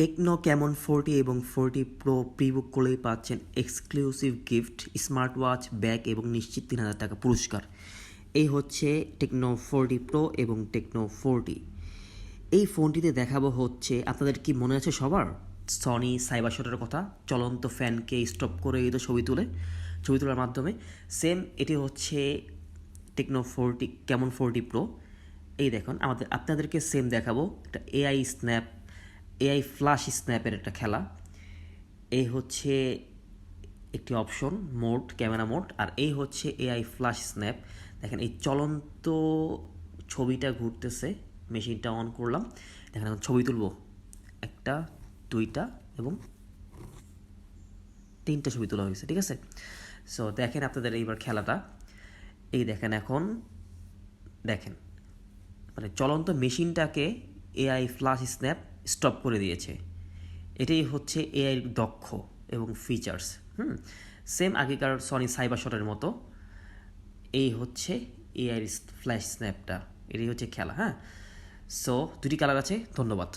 Techno Camon forty এবং forty pro prebook করলেই পাচ্ছেন exclusive gift smart watch bag এবং নিশ্চিত তিন হাজার টাকা পুরস্কার। এই হচ্ছে টেকনো ফোরটি প্রো এবং টেকনো ফোরটি। এই ফোনটিতে দেখাবো হচ্ছে, আপনাদের কি মনে আছে সবার? সনি সাইবার শটের কথা, চলন্ত ফ্যানকে স্টপ করে দিত ছবি তুলে, ছবি তোলার মাধ্যমে। সেম এটি হচ্ছে টেকনো ফোরটি, কেমন ফোরটি প্রো? এই দেখুন, আমাদের, আপনাদেরকে সেম দেখাবো, এটা এআই স্ন্যাপ এআই ফ্লাশ স্ন্যাপের একটা খেলা। এই হচ্ছে একটি অপশন মোড ক্যামেরা মোড আর এই হচ্ছে এআই ফ্লাশ স্ন্যাপ দেখেন, এই চলন্ত ছবিটা ঘুরতেছে, মেশিনটা অন করলাম। দেখেন, এখন ছবি তুলবো। একটা, দুইটা এবং তিনটা ছবি তোলা হয়েছে, ঠিক আছে? সো দেখেন আপনাদের এইবার খেলাটা। এই দেখেন এখন, দেখেন মানে চলন্ত মেশিনটাকে এআই ফ্লাশ স্ন্যাপ স্টপ করে দিয়েছে। এটাই হচ্ছে এআই দক্ষ এবং ফিচার্স হুম? সেম আগেকার সনি সাইবার শটের মতো। এই হচ্ছে এআই ফ্ল্যাশ স্ন্যাপটা এটাই হচ্ছে খেলা হ্যাঁ? সো দুটি কালার আছে, ধন্যবাদ।